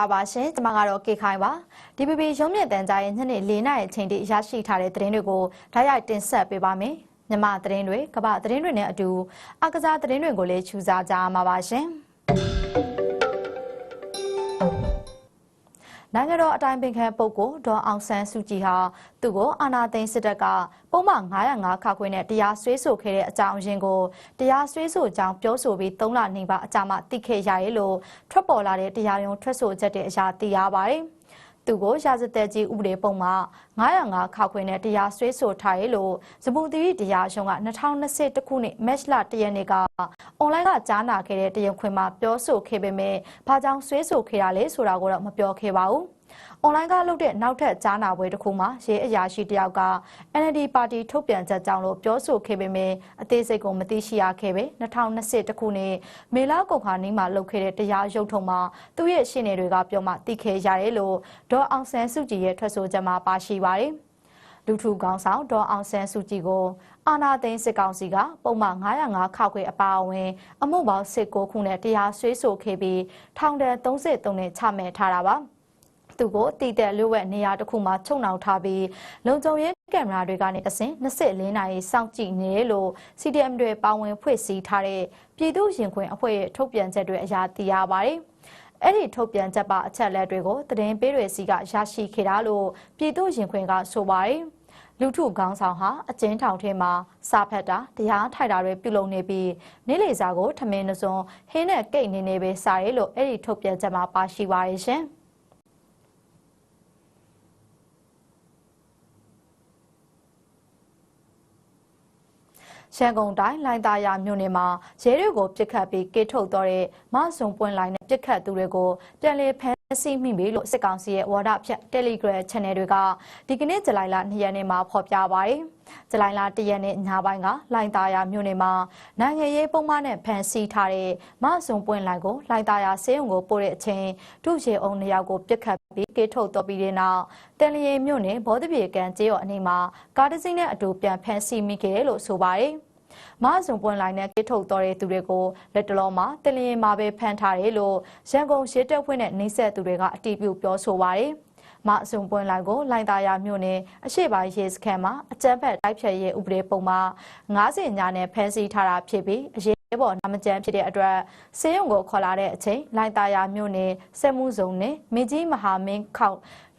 ္ဂလာပါရှင်ကျွန်မကတော့ကေခိုင်ပါ DPP ရုံးမြင့်တန်ကြားရဲ့ညနေ၄နာရီအချိန်ထိရရှိထားတဲ့သတင်းတွေကိုဓာတ်ရိုက်တင်ဆက်ပေးပါမယ်မြန်မာသတင်းတွေကမ္ဘာသတင်းတွေနဲ့အတူအကစားသတင်းတွေကိုလည်းခြူစားကြမှာပါရှင် နိုင်ငံတော်အတိုင်ပင်ခံပုဂ္ဂိုလ်ဒေါ်အောင်ဆန်းစုကြည်ဟာသူ့ကိုအာဏာသိမ်းစစ်တပ်ကပုံမှန်905ခါခွေနဲ့တရားစွဲဆိုခဲ့တဲ့အကြောင်းအရင်းကိုတရားစွဲဆိုကြောင်းပြောဆိုပြီး3လနေပါအကြာမှသိခဲ့ရရဲ့လို့ထွက်ပေါ်လာတဲ့တရားရုံးထွက်ဆိုချက်တဲ့အရာသိရပါတယ်။ သူကိုရာဇသက်ကြီးဥပဒေပုံမှာ905ခါခွေနဲ့တရားစွဲဆိုထားရလို့ဇပူသီရိတရားရုံးက2021ခုနှစ်မတ်လ1ရက်နေ့ကအွန်လိုင်းကကြားနာခဲ့တဲ့တရားခွင်မှာပြောဆိုခဲ့ပေမဲ့ဘာကြောင့်စွဲဆိုခဲ့ရလဲဆိုတာကိုတော့မပြောခဲ့ပါဘူး။ အွန်လိုင်းကလုပ်တဲ့နောက်ထပ်ကြားနာပွဲတစ်ခုမှာရဲအရာရှိတယောက်က NLD ပါတီထုတ်ပြန်ချက်ကြောင့်လို့ပြောဆိုခဲ့ပေမဲ့အသေးစိတ်ကိုမသိရှိရခဲ့ပဲ2021ခုနှစ်မေလကုန်ခါနီးမှာလုပ်ခဲ့တဲ့တရားရုံးထုံမှာသူ့ရဲ့ရှင်းနေတွေကပြောမှသိခဲ့ရတယ်လို့ဒေါ်အောင်ဆန်းစုကြည်ရဲ့ထွက်ဆိုချက်မှာပါရှိပါတယ်။လူထုကောင်းဆောင်ဒေါ်အောင်ဆန်းစုကြည်ကိုအာနာသိန်းစစ်ကောင်စီကပုံမှန်905ခောက်ခွေအပါအဝင် အမှုပေါင်း19ခုနဲ့တရားစွဲဆိုခဲ့ပြီးထောင်ဒဏ်33နဲ့ချမှတ်ထားတာပါ။ သူကိုတည်တဲ့လွတ်ဝက်နေရာတစ်ခုမှာချုပ်နှောင်ထားပြီးလုံခြုံရေးကင်မရာတွေကနေအစဉ်24နာရီစောင့်ကြည့်နေတယ်လို့ CDM တွေပါဝင်ဖွဲ့စည်းထားတဲ့ပြည်သူ့ရင်ခွင်အဖွဲ့ရဲ့ထုတ်ပြန်ချက်တွေအရာသိရပါတယ်။အဲ့ဒီထုတ်ပြန်ချက်ပါအချက်လက်တွေကိုသတင်းပေးတွေစီကရရှိခဲ့တာလို့ပြည်သူ့ရင်ခွင်ကဆိုပါတယ်။လူထုကောင်းဆောင်ဟာအကျဉ်းထောင်ထဲမှာစာဖတ်တာတရားထိုက်တာတွေပြုလုပ်နေပြီးနေ့လေစာကိုထမင်းနှစွန်းဟင်းနဲ့ကိတ်နေနေပဲစာရဲလို့အဲ့ဒီထုတ်ပြန်ချက်မှာပါရှိပါရဲ့ရှင်။ ရန်ကုန်တိုင်းလိုင်သာယာမြို့နယ်မှာရဲတွေကိုပြစ်ခတ်ပြီးကေထုတ်တော့တဲ့မဆုံပွင့်လိုင်းနဲ့ပြစ်ခတ်သူတွေကိုပြန်လည်ဖမ်းဆီးမိပြီလို့စစ်ကောင်စီရဲ့ဝါဒဖြတ် Telegram Channel တွေကဒီကနေ့ဇူလိုင်လ2ရက်နေ့မှာဖော်ပြပါတယ်။ ဇူလိုင်လ1ရက်နေ့ညပိုင်းကလိုင်သာယာမြို့နယ်မှာနိုင်ငံရေးပုံမှန်နဲ့ဖမ်းဆီးထားတဲ့မဆုံပွင့်လိုင်းကိုလိုင်သာယာစေုံကိုပို့တဲ့အချိန်ဒုရေအောင်နှစ်ယောက်ကိုပြစ်ခတ်ပြီးကေထုတ်တော့ပြီးတဲ့နောက်တန်လျင်မြို့နယ်ဘောဓပြေကန်ကျေးရွာအနီးမှာကားတစ်စီးနဲ့အတူပြန်ဖမ်းဆီးမိခဲ့တယ်လို့ဆိုပါတယ်။မအစုံပွင့်လိုင်းနဲ့ကိထုတ်တော်တဲ့သူတွေကိုလက်တလုံးမှာတလျင်မှာပဲဖမ်းထားတယ်လို့ရန်ကုန်ရဲတပ်ဖွဲ့နဲ့နှိစက်သူတွေကအတည်ပြုပြောဆိုပါတယ်။ မအစုံပွင့်လိုင်းကိုလိုင်သားရမြို့နယ်အရှိပိုင်းရဲစခန်းမှာအကြမ်းဖက်တိုက်ဖျက်ရေးဥပဒေပုံမှာ90ညနဲ့ဖမ်းဆီးထားတာဖြစ်ပြီးအရေးပေါ်နာမကျန်းဖြစ်တဲ့အတွက်စေယုံကိုခေါ်လာတဲ့အချိန်လိုင်သားရမြို့နယ်စက်မှုဇုံနဲ့မင်းကြီးမဟာမင်းခေါ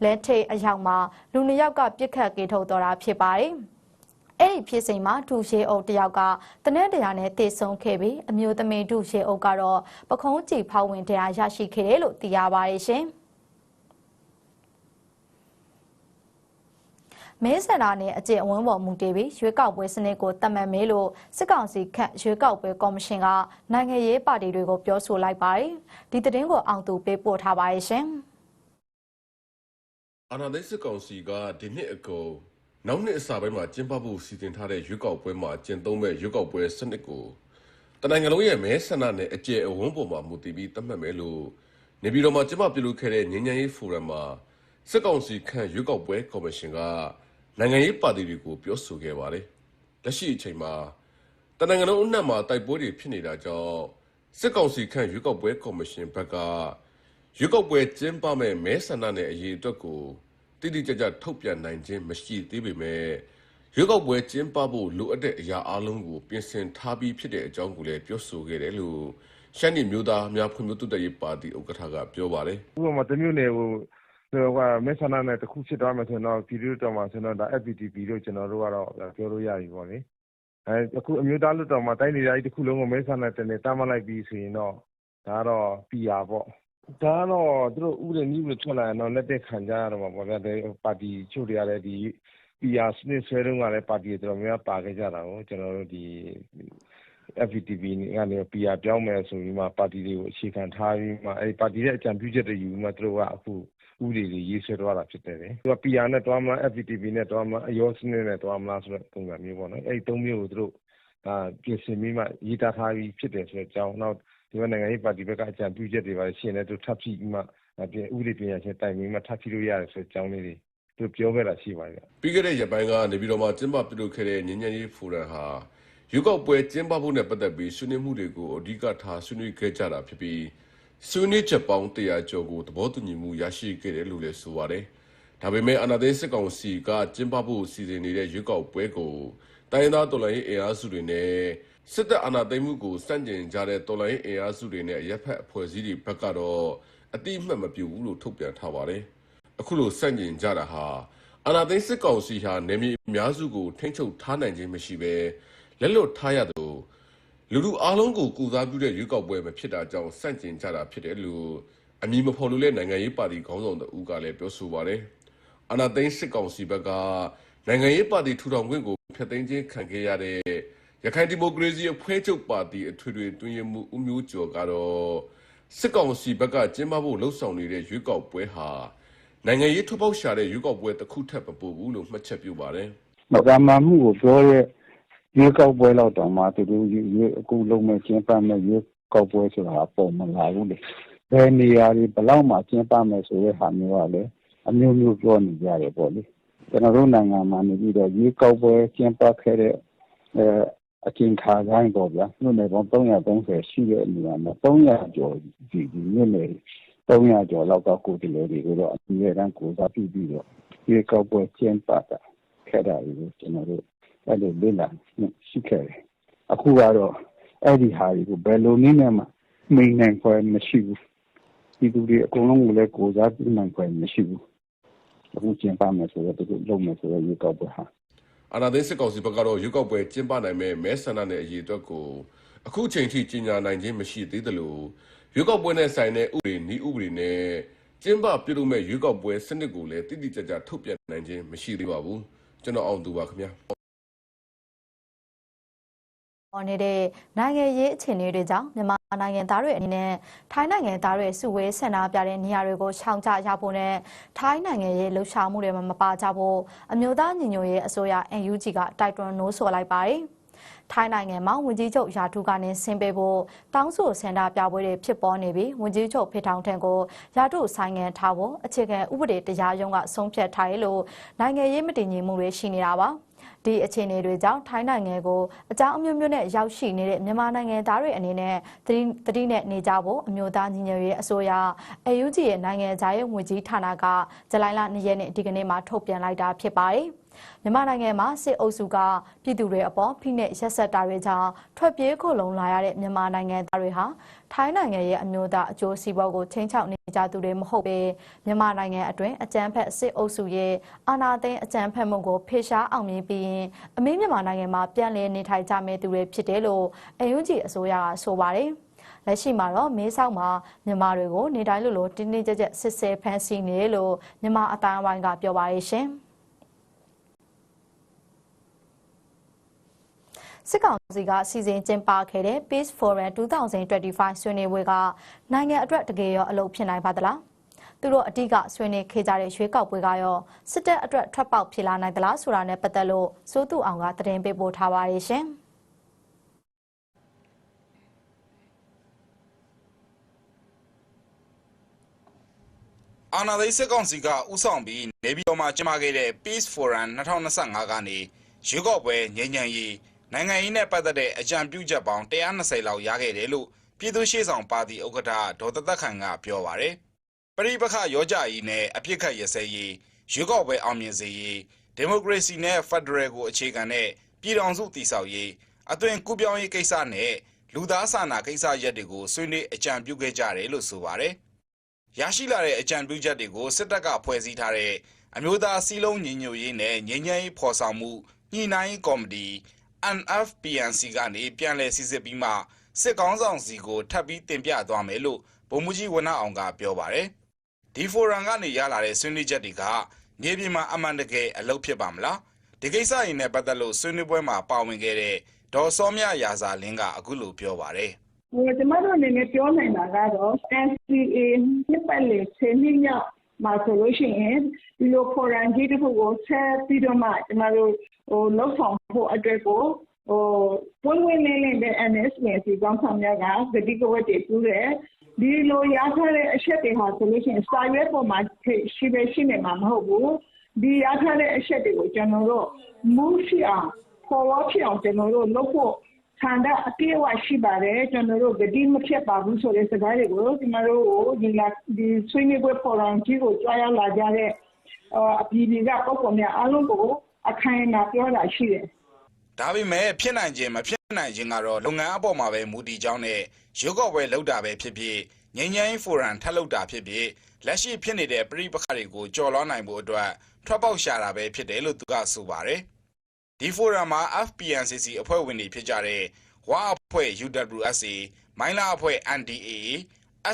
လက်ထိတ်အရောက်မှာလူနှစ်ယောက်ကပြစ်ခတ်ကေထုတ်တော်တာဖြစ်ပါတယ်။အဲ့ဒီဖြစ်စဉ်မှာဒုရှေအုပ်တယောက်ကတနက်တရားနဲ့တေဆုံးခဲ့ပြီးအမျိုးသမီးဒုရှေအုပ်ကတော့ပခုံးကြည်ဖောက်ဝင်တရားရရှိခဲ့တယ်လို့သိရပါတယ်ရှင် မဲဆန္ဒနဲ့အကျင့်အဝန်းပေါ်မူတည်ပြီးရွေးကောက်ပွဲစနစ်ကိုတတ်မှတ်မယ်လို့စစ်ကောင်စီခန့်ရွေးကောက်ပွဲကော်မရှင်ကနိုင်ငံရေးပါတီတွေကိုပြောဆိုလိုက်ပါတယ်။ဒီသတင်းကိုအောင်သူပေးပို့ထားပါရဲ့ရှင်။အာဏာသိမ်းစစ်ကောင်စီကဒီနှစ်အကုန်နောက်နှစ်အစပိုင်းမှာကျင်းပဖို့စီစဉ်ထားတဲ့ရွေးကောက်ပွဲမှာကျင်းသုံးမဲ့ရွေးကောက်ပွဲစနစ်ကိုတနိုင်ငံလုံးရဲ့မဲဆန္ဒနဲ့အကျယ်အဝန်းပေါ်မှာမူတည်ပြီးသတ်မှတ်မယ်လို့နေပြည်တော်မှာကျင်းပပြုလုပ်ခဲ့တဲ့ငြိမ်းချမ်းရေးဖိုရမ်မှာစစ်ကောင်စီခန့်ရွေးကောက်ပွဲကော်မရှင်က နိုင်ငံရေးပါတီတွေကိုပြောဆိုခဲ့ပါတယ်။လက်ရှိအချိန်မှာတနိုင်ငံလုံးအနှံ့မှာတိုက်ပွဲတွေဖြစ်နေတာကြောင့်စစ်ကောင်စီခန့်ရွေးကောက်ပွဲကော်မရှင်ဘက်ကရွေးကောက်ပွဲကျင်းပမဲ့မဲဆန္ဒနဲ့အရေးအတွက်ကိုတိတိကျကျထုတ်ပြန်နိုင်ခြင်းမရှိသေးပေမဲ့ရွေးကောက်ပွဲကျင်းပဖို့လိုအပ်တဲ့အရာအလုံးကိုပြင်ဆင်ထားပြီးဖြစ်တဲ့အကြောင်းကိုလည်းပြောဆိုခဲ့တယ်လို့ရှမ်းပြည်မျိုးသားများဖွံ့ဖြိုးတိုးတက်ရေးပါတီဥက္ကဋ္ဌကပြောပါတယ်။ဥပမာတမျိုးနယ်ကိုဟိုက မဲဆန္ဒနဲ့တခုဖြစ်သွားမှဆိုတော့ ပြည်သူ့တော်မှာဆိုတော့ဒါ FPTP လို့ ကျွန်တော်တို့ကတော့ ပြောလို့ရပြီပေါ့လေ။အဲအခုအမျိုးသားလွှတ်တော်မှာ တိုင်းဒေသကြီးတစ်ခုလုံးကို မဲဆန္ဒတင်နေတမ်းမလိုက်ပြီးဆိုရင်တော့ ဒါကတော့ PR ပေါ့ ဒါကတော့ သူတို့ ဥပဒေနည်းဥပဒေထွက်လာရင်တော့ လက်သင့်ခံကြရတော့မှာပေါ့ဗျာ။ပါတီတချို့တွေကလည်း ဒီ PR စနစ်ဆွဲတုန်းကလည်း ပါတီတွေတော်တော်များများပါခဲ့ကြတာကိုး။ကျနော်တို့ ဒီ FPTP ကနေ PR ပြောင်းမယ်ဆိုပြီးမှ ပါတီတွေကို အခြေခံထားပြီးမှအဲဒီပါတီရဲ့အကြံပြုချက်တွေယူပြီးမှ သူတို့က အခု ဥပဒေတွေရေးဆွဲသွားတာဖြစ်တယ်လေ။သူက PR နဲ့သွားမလား၊ FPTP နဲ့သွားမလား၊အရောစနစ်နဲ့သွားမလားဆိုတဲ့ ပုံစံမျိုးပေါ့နော်။အဲဒီသုံးမျိုးကို သူတို့ ပြင်ဆင်ပြီးမှ ရေးသားထားပြီးဖြစ်တယ်ဆိုတဲ့အကြောင်း။နောက် ဒီဘက်နိုင်ငံရေးပါတီဘက်က အကြံပြုချက်တွေ ဘာတွေရှိရင်လည်း သူထပ်ဖြည့်ပြီးမှ ဥပဒေပညာရှင်တိုင်ပင်ပြီးမှ ထပ်ဖြည့်လို့ရတယ်ဆိုတဲ့အကြောင်းလေးတွေ သူပြောခဲ့တာရှိပါတယ်။ပြီးခဲ့တဲ့ရက်ပိုင်းက နေပြည်တော်မှာ ကျင်းပပြုလုပ်ခဲ့တဲ့ ငြိမ်းချမ်းရေးဖိုရမ်ဟာ ရွေးကောက်ပွဲကျင်းပဖို့နဲ့ပတ်သက်ပြီး ဆွေးနွေးမှုတွေကို အဓိကထား ဆွေးနွေးခဲ့ကြတာဖြစ်ပြီး ဆွေးနွေးချက်ပေါင်း100ကျော်ကိုသဘောတူညီမှုရရှိခဲ့တယ်လို့လည်းဆိုပါတယ်။ဒါပေမဲ့အာဏာသိမ်းစစ်ကောင်စီကကျင်းပဖို့စီစဉ်နေတဲ့ရွေးကောက်ပွဲကိုတိုင်းရင်းသားတော်လှန်ရေးအင်အားစုတွေနဲ့စစ်တပ်အာဏာသိမ်းမှုကိုစန့်ကျင်ကြတဲ့တော်လှန်ရေးအင်အားစုတွေနဲ့ရပ်ဖက်အဖွဲ့အစည်းတွေဘက်ကတော့အတိအမှတ်မပြုဘူးလို့ထုတ်ပြန်ထားပါတယ်။အခုလိုစန့်ကျင်ကြတာဟာအာဏာသိမ်းစစ်ကောင်စီဟာနေမြေအများစုကိုထိန်းချုပ်ထားနိုင်ခြင်းမရှိဘဲလက်လွတ်ထားရသလို လူလူအားလုံးကိုကူစားပြုတဲ့ရွေးကောက်ပွဲမဖြစ်တာကြောင့်စန့်ကျင်ကြတာဖြစ်တယ်လို့အမည်မဖော်လို့တဲ့နိုင်ငံရေးပါတီခေါင်းဆောင်တဦးကလည်းပြောဆိုပါတယ်။အနာသိန်းစစ်ကောင်စီဘက်ကနိုင်ငံရေးပါတီထူထောင်ခွင့်ကိုဖျက်သိမ်းခြင်းခံခဲ့ရတဲ့ရခိုင်ဒီမိုကရေစီအဖွဲ့ချုပ်ပါတီအထွေထွေတွင်ရမှုဦးမျိုးကျော်ကတော့စစ်ကောင်စီဘက်ကကျင်းပဖို့လှုံ့ဆော်နေတဲ့ရွေးကောက်ပွဲဟာနိုင်ငံရေးထပ်ပေါက်ရှာတဲ့ရွေးကောက်ပွဲတစ်ခုထပ်မပို့ဘူးလို့မှတ်ချက်ပြုပါတယ်။မကမာမှုကိုပြောရဲ့ ရွေးကောက်ပွဲလောက်တောင်မှသူတို့ရွေးအခုလုံးမဲ့ကျင်းပမဲ့ရွေးကောက်ပွဲဆိုတာပုံမလာဘူးလေဘယ်နေရာတွေဘယ်လောက်မှကျင်းပမယ်ဆိုတဲ့ဟာမျိုးကလည်းအမျိုးမျိုးပြောနေကြတယ်ပေါ့လေကျွန်တော်တို့နိုင်ငံမှာနေပြီးတော့ရွေးကောက်ပွဲကျင်းပခဲ့တဲ့အဲအချင်းခါတိုင်းပေါ့ဗျာမြို့နယ်ပေါင်း330ရှိတဲ့နေရာမှာ300ကျော်ဒီဒီမြို့နယ်300ကျော်လောက်ကကိုယ်တည်းတွေကိုတော့အမြဲတမ်းကိုယ်စားပြုပြီးတော့ရွေးကောက်ပွဲကျင်းပတာခဲ့တာကိုကျွန်တော်တို့ အဲ့လိုလေ့လာရှိခဲ့တယ်အခုကတော့အဲ့ဒီဟာတွေကိုဘယ်လိုနည်းနဲ့မှမိန်နိုင်ခွင့်မရှိဘူးဒီသူတွေအကုန်လုံးကိုလည်းကိုယ်စားပြုနိုင်ခွင့်မရှိဘူးအခုကျင်းပမယ်ဆိုတော့သူတို့လုပ်မယ်ဆိုတော့ရွေးကောက်ပွဲဟာအာဏာသိမ်းစစ်ကောင်စီဘက်ကတော့ရွေးကောက်ပွဲကျင်းပနိုင်မဲ့မဲဆန္ဒနယ်အရေးအတွက်ကိုအခုချိန်ထိကြီးညာနိုင်ခြင်းမရှိသေးသလိုရွေးကောက်ပွဲနဲ့ဆိုင်တဲ့ဥပဒေနည်းဥပဒေနဲ့ကျင်းပပြုလုပ်မဲ့ရွေးကောက်ပွဲစနစ်ကိုလည်းတိတိကျကျထုတ်ပြန်နိုင်ခြင်းမရှိသေးပါဘူးကျွန်တော်အောင်သူပါခင်ဗျာ ပေါ်နေတဲ့နိုင်ငံရေးအခြေအနေတွေကြောင့်မြန်မာနိုင်ငံသားတွေအနေနဲ့ထိုင်းနိုင်ငံသားတွေစုဝေးဆန္ဒပြတဲ့နေရာတွေကိုရှောင်ကြရဖို့နဲ့ထိုင်းနိုင်ငံရဲ့လှုပ်ရှားမှုတွေမှာမပါကြဖို့အမျိုးသားညီညွတ်ရေးအစိုးရ NUG ကတိုက်တွန်းနှိုးဆော်လိုက်ပါတယ်။ထိုင်းနိုင်ငံမှာဝန်ကြီးချုပ်ရာထူးကနေဆင်းပေးဖို့တောင်းဆိုဆန္ဒပြပွဲတွေဖြစ်ပေါ်နေပြီးဝန်ကြီးချုပ်ဖေထောင်ထံကိုရာထူးဆိုင်ငံထားဖို့အခြေခံဥပဒေတရားရုံးကဆုံးဖြတ်ထားတယ်လို့နိုင်ငံရေးမတည်ငြိမ်မှုတွေရှိနေတာပါ။ ဒီအခြေအနေတွေကြောင့်ထိုင်းနိုင်ငံကိုအကြောင်းအမျိုးမျိုးနဲ့ရောက်ရှိနေတဲ့မြန်မာနိုင်ငံသားတွေအနေနဲ့သတိသတိနဲ့နေကြဖို့အမျိုးသားညီညွတ်ရေးအစိုးရအယူဂျီရဲ့နိုင်ငံသားရေးဝန်ကြီးဌာနကဇူလိုင်လ2ရက်နေ့ဒီကနေ့မှာထုတ်ပြန်လိုက်တာဖြစ်ပါတယ်။ မြန်မာနိုင်ငံမှာစစ်အုပ်စုကပြည်သူတွေအပေါ်ဖိနှိပ်ရက်စက်တာတွေကြောင့်ထွက်ပြေးခိုလုံလာရတဲ့မြန်မာနိုင်ငံသားတွေဟာထိုင်းနိုင်ငံရဲ့အမျိုးသားအကျိုးစီးပွားကိုချိန်ချောက်နေကြသူတွေမဟုတ်ပေမြန်မာနိုင်ငံအတွင်းအကြမ်းဖက်စစ်အုပ်စုရဲ့အာဏာသိမ်းအကြမ်းဖက်မှုကိုဖေရှားအောင်မြင်ပြီးရင်အမေမြန်မာနိုင်ငံမှာပြန်လည်နေထိုင်ကြမယ့်သူတွေဖြစ်တယ်လို့အယူဂျီအစိုးရကဆိုပါတယ်။လက်ရှိမှာတော့မေးဆောက်မှာမြန်မာတွေကိုနေတိုင်းလိုလိုတင်းတင်းကြပ်ကြပ်စစ်ဆဲဖမ်းဆီးနေတယ်လို့မြန်မာအတိုင်းအဝိုင်းကပြောပါရဲ့ရှင်။ စစ်ကောင်စီကစီစဉ်ကျင်းပခဲ့တဲ့ Peace Forum 2025ဆွေးနွေးပွဲကနိုင်ငံအတွက်တကယ်ရောအလုပ်ဖြစ်နိုင်ပါသလားသူတို့အတိကဆွေးနွေးခဲ့ကြတဲ့ရွေးကောက်ပွဲကရောစစ်တပ်အတွက်ထွက်ပေါက်ဖြစ်လာနိုင်သလားဆိုတာနဲ့ပတ်သက်လို့စိုးသူအောင်ကသတင်းပေးပို့ထားပါတယ်ရှင်။အာနာသိစစ်ကောင်စီကဥဆောင်ပြီးနေပြည်တော်မှာကျင်းပခဲ့တဲ့ Peace Forum 2025ကနေရွေးကောက်ပွဲငြိမ်းချမ်းရေး နိုင်ငံရေးနဲ့ပတ်သက်တဲ့အကြံပြုချက်ပေါင်း120လောက်ရခဲ့တယ်လို့ပြည်သူ့ရှေ့ဆောင်ပါတီဥက္ကဋ္ဌဒေါ်သက်သက်ခိုင်ကပြောပါရယ်ပရိပခရောကြရေးနဲ့အပြစ်ခတ်ရစဲရေးရွေးကောက်ပွဲအောင်မြင်စေရေးဒီမိုကရေစီနဲ့ဖက်ဒရယ်ကိုအခြေခံတဲ့ပြည်ထောင်စုတည်ဆောက်ရေးအသွင်ကူးပြောင်းရေးကိစ္စနဲ့လူသားစာနာကိစ္စရပ်တွေကိုဆွေးနွေးအကြံပြုခဲ့ကြတယ်လို့ဆိုပါရယ်ရရှိလာတဲ့အကြံပြုချက်တွေကိုစစ်တပ်ကဖွဲ့စည်းထားတဲ့အမျိုးသားစီးလုံးညီညွတ်ရေးနဲ့ငြိမ်းချမ်းရေးဖော်ဆောင်မှုညှိနှိုင်းကော်မတီ NFPNC ကနေပြန်လည်စစ်စစ်ပြီးမှစစ်ကောင်းဆောင်စီကိုထပ်ပြီးတင်ပြသွားမယ်လို့ဗိုလ်မှူးကြီးဝနအောင်ကပြောပါတယ်။ဒီဖိုရမ်ကနေရလာတဲ့ဆွေးနွေးချက်တွေကမြေပြင်မှာအမှန်တကယ်အလုပ်ဖြစ်ပါမလား။ဒီကိစ္စရင်းနဲ့ပတ်သက်လို့ဆွေးနွေးပွဲမှာပါဝင်ခဲ့တဲ့ဒေါ်စောမြရာဇာလင်းကအခုလိုပြောပါတယ်။ဟိုကျမတို့အနေနဲ့ပြောနိုင်တာကတော့ NCA နှစ်ပတ်လည်ဆယ်နှစ်မြောက်မှာဆိုလို့ရှိရင်ဒီလို forum ကြီးတစ်ခုကိုဆက်ပြီးတော့မှကျမတို့ဟို လှုပ်ဆောင်ဖို့အတွက်ကိုဟိုပွင့်ပွင့်လင်းလင်းတဲ့ NSPNC ကောင်းဆောင်များကဂတိကဝတ်တွေပြုတယ်ဒီလိုရထားတဲ့အချက်တွေဟာဆိုလို့ရှိရင်စာရွက်ပေါ်မှာရှိပဲရှိနေမှာမဟုတ်ဘူးဒီရထားတဲ့အချက်တွေကိုကျွန်တော်တို့မူးရှိအောင် forward ဖြစ်အောင်ကျွန်တော်တို့လုပ်ဖို့ဆန္ဒအပြည့်အဝရှိပါတယ်ကျွန်တော်တို့ဂတိမဖြစ်ပါဘူးဆိုတဲ့စကားတွေကိုကျွန်တော်တို့ကိုဒီလာဒီဆွေးနွေးပွဲပေါ်တော်ကြီးကိုကြွားရောက်လာကြတဲ့အာအပြည်ပြည်ကပုံပေါ်များအားလုံးကို အခိုင်အမာပြောတာရှိတယ်ဒါပေမဲ့ဖြစ်နိုင်ခြင်းမဖြစ်နိုင်ခြင်းကတော့လုပ်ငန်းအပေါ်မှာပဲမူတည်ကြောင်းနဲ့ရုပ်ောက်ပွဲလောက်တာပဲဖြစ်ဖြစ်ငញ្ញိုင်းဖိုရမ်ထပ်လောက်တာဖြစ်ဖြစ်လက်ရှိဖြစ်နေတဲ့ပြိပခါတွေကိုကြော်လွှားနိုင်ဖို့အတွက်ထွက်ပေါက်ရှာတာပဲဖြစ်တယ်လို့သူကဆိုပါတယ်ဒီဖိုရမ်မှာ FPNCC အဖွဲ့ဝင်တွေဖြစ်ကြတဲ့ဝါအဖွဲ့ UWSA မိုင်းလာအဖွဲ့ NDAA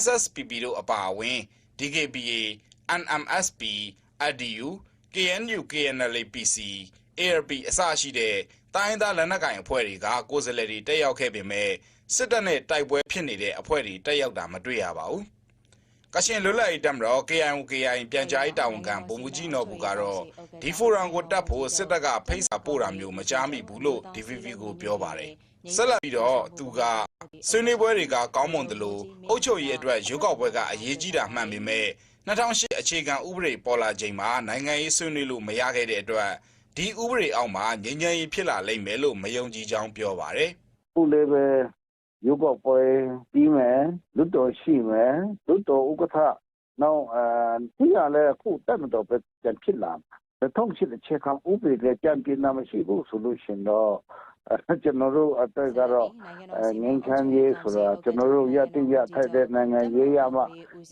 SSPP တို့အပါအဝင် DKBA NMSP ADU KNU KNLA PC ARP အစရှိတဲ့တိုင်းသားလက်နက်ကိုင်အဖွဲ့တွေကကိုယ်စားလှယ်တွေတက်ရောက်ခဲ့ပေမဲ့စစ်တပ်နဲ့တိုက်ပွဲဖြစ်နေတဲ့အဖွဲ့တွေတက်ရောက်တာမတွေ့ရပါဘူး။ကရှင်လွတ်လပ်ရေးတပ်မတော် KIO KIA ပြန်ကြားရေးတာဝန်ခံဗိုလ်မှူးကြီးနော်ဘူးကတော့ဒီဖိုရမ်ကိုတက်ဖို့စစ်တပ်ကဖိတ်စာပို့တာမျိုးမကြားမိဘူးလို့ DVV ကိုပြောပါတယ်။ဆက်လက်ပြီးတော့သူကဆွေးနွေးပွဲတွေကကောင်းမွန်တယ်လို့အုပ်ချုပ်ရေးအတွက်ရွေးကောက်ပွဲကအရေးကြီးတာမှန်ပေမဲ့ 2008အခြေခံဥပဒေပေါ်လာချိန်မှာနိုင်ငံရေးဆွေးနွေးလို့မရခဲ့တဲ့အတွက်ဒီဥပဒေအောက်မှာငြိမ်းချမ်းရေးဖြစ်လာလိမ့်မယ်လို့မယုံကြည်ကြောင်းပြောပါတယ်ခုလည်းပဲရုပ်ောက်ပွဲပြီးမယ်လွတ်တော်ရှိမယ်လွတ်တော်ဥက္ကဋ္ဌနောက်အဲဒီရလဲအခုတက်မတော်ပဲပြန်ဖြစ်လာတယ်ထုံးရှိတဲ့ချက်ကောင်ဥပဒေလည်းကြံပြင်းတာမရှိဘူးဆိုလို့ရှင်တော့အဲ ကျွန်တော်တို့အတက်ကတော့အဲငင်းချမ်းရေးဆိုတာကျွန်တော်တို့ရတိရထိုက်တဲ့နိုင်ငံရေးရမှ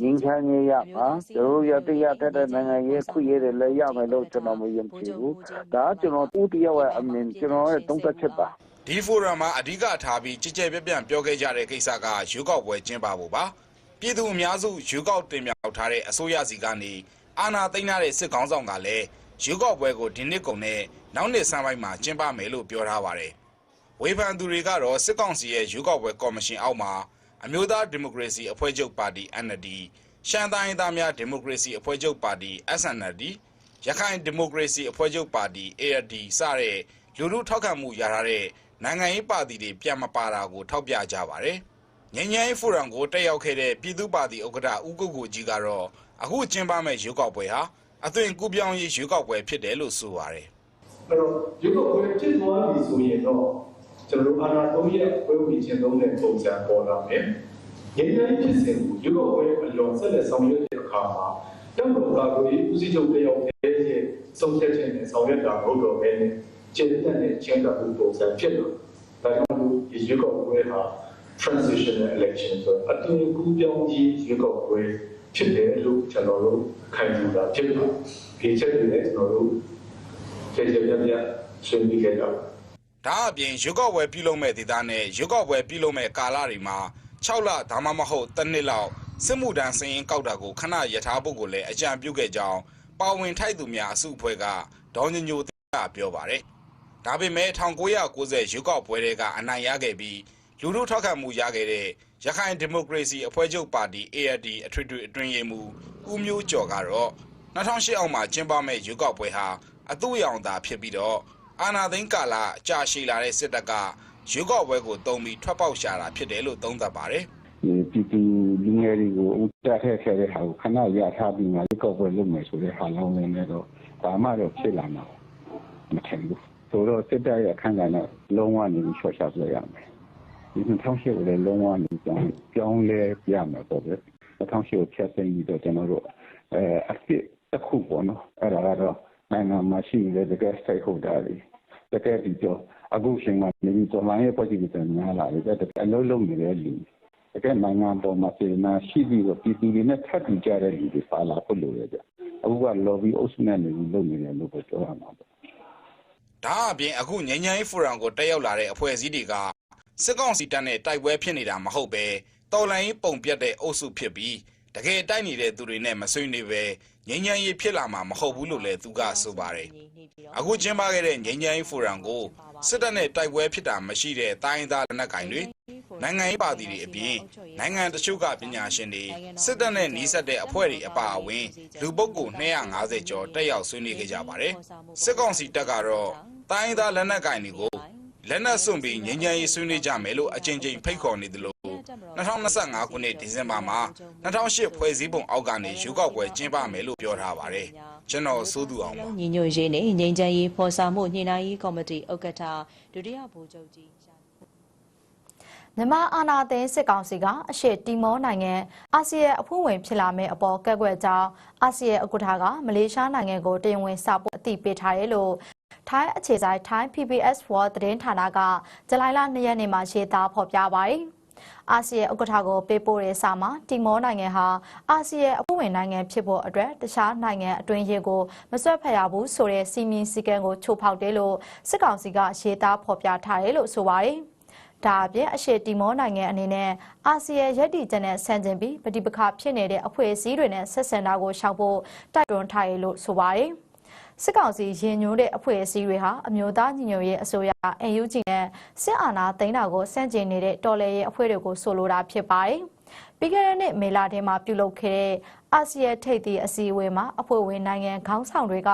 ငင်းချမ်းရေးရမှာကျွန်တော်တို့ရတိရထိုက်တဲ့နိုင်ငံရေးခွင့်ရလည်းရမယ်လို့ကျွန်တော်မယုံကြည်ဘူးဒါကကျွန်တော်ဦးတယောက်ရဲ့အမြင်ကျွန်တော်ရဲ့သုံးသပ်ချက်ပါဒီဖိုရမ်မှာအဓိကထားပြီးကြည်ကြဲပြန့်ပြန့်ပြောခဲ့ကြတဲ့ကိစ္စကရွေးကောက်ပွဲကျင်းပဖို့ပါပြည်သူအများစုရွေးကောက်တင်မြှောက်ထားတဲ့အစိုးရစီကနေအာဏာသိမ်းထားတဲ့စစ်ကောင်ဆောင်ကလည်းရွေးကောက်ပွဲကိုဒီနှစ်ကုန်နဲ့နောက်နှစ်ဆန်းပိုင်းမှာကျင်းပမယ်လို့ပြောထားပါတယ် ဝေဖန်သူတွေကတော့စစ်ကောင်စီရဲ့ရွေးကောက်ပွဲကော်မရှင်အောက်မှာအမျိုးသားဒီမိုကရေစီအဖွဲ့ချုပ်ပါတီ NLD ရှမ်းတိုင်းသားများဒီမိုကရေစီအဖွဲ့ချုပ်ပါတီ SNLD ရခိုင်ဒီမိုကရေစီအဖွဲ့ချုပ်ပါတီ ARD စတဲ့လူလူထောက်ခံမှုရထားတဲ့နိုင်ငံရေးပါတီတွေပြန်မပါတာကိုထောက်ပြကြပါတယ်။ငញ្ញိုင်းဖိုရမ်ကိုတက်ရောက်ခဲ့တဲ့ပြည်သူ့ပါတီဥက္ကဋ္ဌဦးကုတ်ကိုကြီးကတော့အခုကျင်းပမဲ့ရွေးကောက်ပွဲဟာအသွင်ကူးပြောင်းရေးရွေးကောက်ပွဲဖြစ်တယ်လို့ဆိုပါတယ်အဲ့တော့ရုပ်ကပွဲဖြစ်သွားပြီဆိုရင်တော့ ကျွန်တော်တို့အာဏာသုံးရက်ပွဲဝင်ခြင်းသုံးတဲ့ပုံစံပေါ်လာမယ်။ရင်းနှီးဖြစ်စဉ်ကိုရုပ်ကပွဲအလွန်ဆက်လက်ဆောင်ရွက်တဲ့အခါမှာတပ်မတော်ကကိုဦးစီးချုပ်တယောက်တည်းရဲ့ဆုံးဖြတ်ချက်နဲ့ဆောင်ရွက်တာမဟုတ်တော့ဘဲနဲ့ကျင့်တဲ့နဲ့ချင်းကမှုပုံစံဖြစ်လာ။ဒါကြောင့်မို့ဒီရုပ်ကပွဲဟာ transitional election ဆိုတော့အတူကူးပြောင်းရေးရုပ်ကပွဲဖြစ်တယ်လို့ကျွန်တော်တို့ခံယူတာဖြစ်ပါတယ်။ဒီချက်တွေနဲ့ကျွန်တော်တို့ကျေကျေပြပြဆွေးနွေးခဲ့ကြပါ။ ဒါအပြင်ရွေးကောက်ပွဲပြုလုပ်မဲ့ဒေသနဲ့ရွေးကောက်ပွဲပြုလုပ်မဲ့ကာလတွေမှာ6လဒါမှမဟုတ်တစ်နှစ်လောက်စစ်မှုထမ်းစင်ရင်ကောက်တာကိုခဏရထားဖို့ကိုလည်းအကြံပြုခဲ့ကြောင်းပါဝင်ထိုက်သူများအစုအဖွဲ့ကဒေါင်းညညိုကပြောပါတယ်။ဒါပေမဲ့1990ရွေးကောက်ပွဲတွေကအနိုင်ရခဲ့ပြီးလူလူထောက်ခံမှုရခဲ့တဲ့ရခိုင်ဒီမိုကရေစီအဖွဲ့ချုပ်ပါတီ ARD အထွေထွေအတွင်းရေးမှူးဦးမျိုးကျော်ကတော့2008အောက်မှာကျင်းပမဲ့ရွေးကောက်ပွဲဟာအသူ့ရောင်သာဖြစ်ပြီးတော့ အာနာသိန်းကာလကြာရှည်လာတဲ့စစ်တပ်ကရွေးကောက်ပွဲကိုတုံးပြီးထွက်ပေါက်ရှာတာဖြစ်တယ်လို့သုံးသပ်ပါတယ်ဒီပြည်သူလူငယ်တွေကိုဦးတက်ထက်ခဲ့တဲ့ဟာကိုခဏရထားပြီးမှဒီကောက်ပွဲလုပ်မယ်ဆိုတဲ့ဟာလောင်းနေတော့ဘာမှတော့ဖြစ်လာမှာမထင်ဘူးဆိုတော့စစ်တပ်ရဲ့အခန်းကဏ္ဍလုံးဝနေပြီးချော့ချပြရမယ်ဒီ2008ကိုလည်းလုံးဝနေပြောင်းပြောင်းလဲပြမယ်ပေါ့ဗျ2008ကိုဖျက်သိမ်းပြီးတော့ကျွန်တော်တို့အဲအဖြစ်တစ်ခုပေါ့နော်အဲ့ဒါကတော့ နိုင်ငံမှာရှိနေတဲ့တကယ် stakeholder တွေတကယ်ဒီတော့အခုချိန်မှာနေပြီးတော့လိုင်းရဲ့ positive များလာတယ်အလုံးလုံးနေတဲ့လူတကယ်နိုင်ငံပေါ်မှာစေနာရှိပြီးတော့ပြည်သူတွေနဲ့ထပ်တူကြတဲ့လူတွေပါလာဖို့လိုရတယ်။အခုက lobby အုပ်စုနဲ့နေပြီးလုပ်နေတယ်လို့ပြောရမှာပေါ့။ဒါအပြင်အခုငញ្ញိုင်းဖိုရမ်ကိုတက်ရောက်လာတဲ့အဖွဲ့အစည်းတွေကစစ်ကောင်စီတပ်နဲ့တိုက်ပွဲဖြစ်နေတာမဟုတ်ပဲတော်လိုင်းပုံပြတ်တဲ့အုပ်စုဖြစ်ပြီးတကယ်တိုက်နေတဲ့သူတွေနဲ့မဆွေးနွေးပဲ ငြိမ်းချမ်းရေးဖြစ်လာမှာမဟုတ်ဘူးလို့လည်းသူကဆိုပါတယ်။အခုကျင်းပခဲ့တဲ့ငြိမ်းချမ်းရေးဖိုရမ်ကိုစစ်တပ်နဲ့တိုက်ပွဲဖြစ်တာမရှိတဲ့တိုင်းသားလက်နက်ကိုင်တွေနိုင်ငံရေးပါတီတွေအပြင်နိုင်ငံတချို့ကပညာရှင်တွေစစ်တပ်နဲ့နှီးစပ်တဲ့အဖွဲ့တွေအပါအဝင်လူပုဂ္ဂိုလ်250ကျော်တက်ရောက်ဆွေးနွေးခဲ့ကြပါတယ်။စစ်ကောင်စီတပ်ကတော့တိုင်းသားလက်နက်ကိုင်တွေကိုလက်နက်စွန့်ပြီးငြိမ်းချမ်းရေးဆွေးနွေးကြမယ်လို့အကြိမ်ကြိမ်ဖိတ်ခေါ်နေတယ်လို့ 2025ခုနှစ်ဒီဇင်ဘာမှာ2008ဖွဲ့စည်းပုံအောက်ကနေရွေးကောက်ပွဲကျင်းပမယ်လို့ပြောထားပါတယ်။ကျွန်တော်စိုးသူအောင်ပါညီညွတ်ရေးနဲ့ငြိမ်းချမ်းရေးဖော်ဆောင်မှုညှိနှိုင်းရေးကော်မတီဥက္ကဋ္ဌဒုတိယဗိုလ်ချုပ်ကြီးမြန်မာအာဏာသိမ်းစစ်ကောင်စီကအရှေ့တီမောနိုင်ငံအာဆီယံအဖွဲ့ဝင်ဖြစ်လာမယ့်အပေါ်ကက်ကွက်ကြောင်းအာဆီယံဥက္ကဋ္ဌကမလေးရှားနိုင်ငံကိုတရားဝင်စာပို့အသိပေးထားတယ်လို့ထိုင်းအခြေစိုက်ထိုင်း PBS World သတင်းဌာနကဇူလိုင်လ2ရက်နေ့မှာရေးသားဖော်ပြပါတယ်။ အာဆီယံဥက္ကဋ္ဌကိုပေးပို့တဲ့စာမှာတီမောနိုင်ငံဟာအာဆီယံအဖွဲ့ဝင်နိုင်ငံဖြစ်ဖို့အတွက်တခြားနိုင်ငံအတွင်းရေးကိုမဆွတ်ဖက်ရဘူးဆိုတဲ့စီမင်းစည်းကမ်းကိုချိုးဖောက်တယ်လို့စစ်ကောင်စီကရေးသားဖော်ပြထားတယ်လို့ဆိုပါတယ်။ဒါအပြင်အရှေ့တီမောနိုင်ငံအနေနဲ့အာဆီယံရည်တည်ချက်နဲ့ဆန့်ကျင်ပြီးပဋိပက္ခဖြစ်နေတဲ့အဖွဲ့အစည်းတွေနဲ့ဆက်ဆံတာကိုရှောင်ဖို့တိုက်တွန်းထားရလို့ဆိုပါတယ်။ စစ်ကောင်စီရင်ညွှန်းတဲ့အဖွဲ့အစည်းတွေဟာအမျိုးသားညီညွတ်ရေးအစိုးရ NUG နဲ့စစ်အာဏာသိမ်းတာကိုဆန့်ကျင်နေတဲ့တော်လှန်ရေးအဖွဲ့တွေကိုဆိုလိုတာဖြစ်ပါတယ်။ပြီးခဲ့တဲ့နှစ်မေလထဲမှာပြုလုပ်ခဲ့တဲ့ အာဆီယံထိပ်သီးအစည်းအဝေးမှာအဖွဲ့ဝင်နိုင်ငံခေါင်းဆောင်တွေက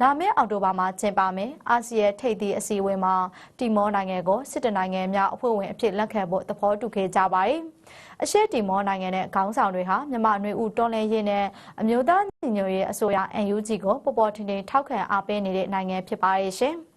လာမယ့်အောက်တိုဘာမှာကျင်းပမယ်အာဆီယံထိပ်သီးအစည်းအဝေးမှာတီမောနိုင်ငံကိုစစ်တနိုင်ငံများအဖွဲ့ဝင်အဖြစ်လက်ခံဖို့သဘောတူခဲ့ကြပါတယ်။အရှေ့တီမောနိုင်ငံနဲ့ခေါင်းဆောင်တွေဟာမြန်မာနွေဦးတော်လှန်ရေးနဲ့အမျိုးသားညီညွတ်ရေးအစိုးရ NUG ကိုပေါ်ပေါ်ထင်ထင်ထောက်ခံအားပေးနေတဲ့နိုင်ငံဖြစ်ပါရဲ့ရှင်။